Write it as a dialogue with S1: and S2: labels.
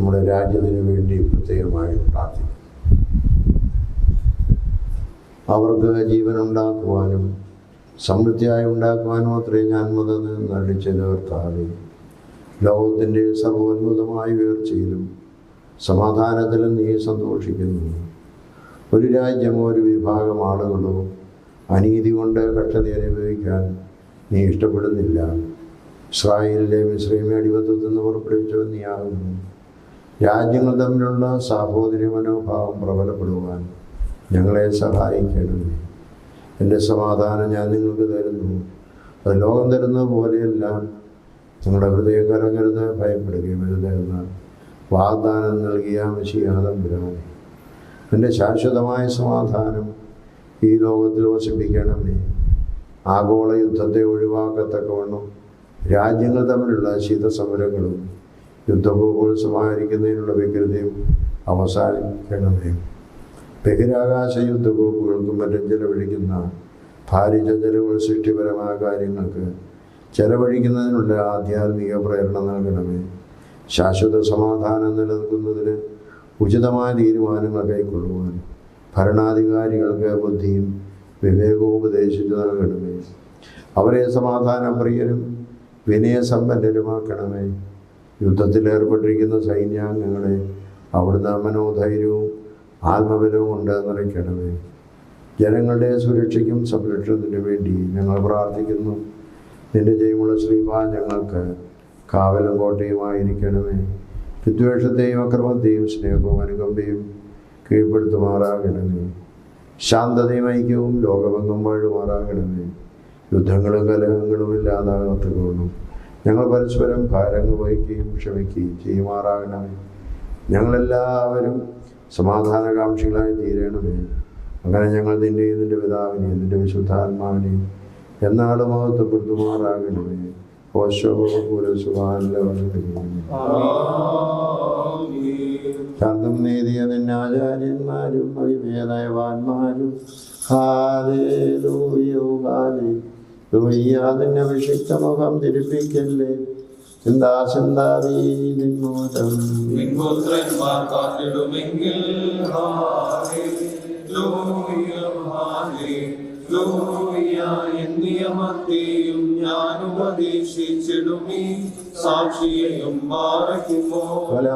S1: നമ്മുടെ രാജ്യത്തിന് വേണ്ടി പ്രത്യേകമായി പ്രാർത്ഥിക്കും അവർക്ക് ജീവൻ ഉണ്ടാക്കുവാനും സമൃദ്ധിയായി ഉണ്ടാക്കുവാനും അത്രയും ഞാൻ മുതൽ നടിച്ചത് കർത്താവെ ലോകത്തിന്റെ സർവോന്നതമായ ഉയർച്ചയിലും സമാധാനത്തിലും നീ സന്തോഷിക്കുന്നു. ഒരു രാജ്യമോ ഒരു വിഭാഗം ആളുകളോ അനീതി കൊണ്ട് കഷ്ടത അനുഭവിക്കാൻ നീ ഇഷ്ടപ്പെടുന്നില്ല. ഇസ്രായേലിലെ മിശ്രീമേ അടിമത്തത്തിൽ നിന്ന് പുറപ്പെടുവിച്ചവൻ നീയാകുന്നു. രാജ്യങ്ങൾ തമ്മിലുള്ള സാഹോദര്യ മനോഭാവം പ്രബലപ്പെടുവാൻ ഞങ്ങളെ സഹായിക്കണമേ എന്റെ സമാധാനം ഞാൻ നിങ്ങൾക്ക് തരുന്നു. അത് ലോകം തരുന്നത് പോലെയല്ല നിങ്ങളുടെ ഹൃദയം കലങ്ങരുത് ഭയപ്പെടുകയും അരുതെന്ന് വാഗ്ദാനം നൽകിയ മഷിയാതമ്പുരാനെ എന്റെ ശാശ്വതമായ സമാധാനം ഈ ലോകത്തിൽ വസിപ്പിക്കണമേ. ആഗോള യുദ്ധത്തെ ഒഴിവാക്കത്തക്കവണ്ണം രാജ്യങ്ങൾ തമ്മിലുള്ള ശീതസമരങ്ങളും യുദ്ധഭൂമികൾ സമാഹരിക്കുന്നതിനുള്ള വ്യഗ്രതയും അവസാനിക്കണമേ. ബഹിരാകാശ യുദ്ധഭൂമികൾക്കും മറ്റും ചെലവഴിക്കുന്ന ഭാരിച്ച ചെലവുകൾ സൃഷ്ടിപരമായ കാര്യങ്ങൾക്ക് ചെലവഴിക്കുന്നതിനുള്ള ആധ്യാത്മിക പ്രേരണ നൽകണമേ. ശാശ്വത സമാധാനം നിലനിൽക്കുന്നതിന് ഉചിതമായ തീരുമാനങ്ങൾ കൈക്കൊള്ളുവാൻ ഭരണാധികാരികൾക്ക് ബുദ്ധിയും വിവേകവും ഉപദേശിച്ചു നൽകണമേ. അവരെ സമാധാനപ്രിയരും വിനയസമ്പന്നരുമാക്കണമേ. യുദ്ധത്തിൽ ഏർപ്പെട്ടിരിക്കുന്ന സൈന്യാംഗങ്ങളെ അവിടുന്ന് മനോധൈര്യവും ആത്മബലവും ഉണ്ട് നിറയ്ക്കണമേ ജനങ്ങളുടെ സുരക്ഷയ്ക്കും സംരക്ഷണത്തിനു വേണ്ടി ഞങ്ങൾ പ്രാർത്ഥിക്കുന്നു. നിന്റെ ജയമുള്ള ശ്രീമാ ഞങ്ങൾക്ക് കാവലും കോട്ടയുമായിരിക്കണമേ വിദ്വേഷത്തെയും അക്രമത്തെയും സ്നേഹവും അനുകമ്പയും കീഴ്പ്പെടുത്തുമാറാകണമേ. ശാന്തതയും ഐക്യവും ലോകമെങ്ങും വാഴുമാറാകണമേ. യുദ്ധങ്ങളും കലഹങ്ങളും ഇല്ലാതാകത്തക്കൊള്ളും ഞങ്ങൾ പരസ്പരം ഭാരങ്ങൾ വഹിക്കുകയും ക്ഷമിക്കുകയും ചെയ്യുമാറാകണമേ. ഞങ്ങളെല്ലാവരും സമാധാനകാംക്ഷികളായി തീരണമേ. അങ്ങനെ ഞങ്ങൾ നിന്നെയും നിന്റെ പിതാവിനെയും നിന്റെ വിശുദ്ധാത്മാവിനെയും എന്നാളും മഹത്വപ്പെടുത്തുമാറാകണമേ. ശാന്തം നേടിയ നിന്നെ ആചാര്യന്മാരും അവിവേദയവാന്മാരും ഹാലേ ലൂയ്യ നിന്നെ അഭിഷിക്ത മുഖം തിരിപ്പിക്കല്ലേ ചിന്താ ചിന്താവീ
S2: നിയമത്തെയും ഞാൻ ഉപദേശിച്ചിടുമീ സാക്ഷിയെയും മാറയ്ക്കുമോ?
S1: പല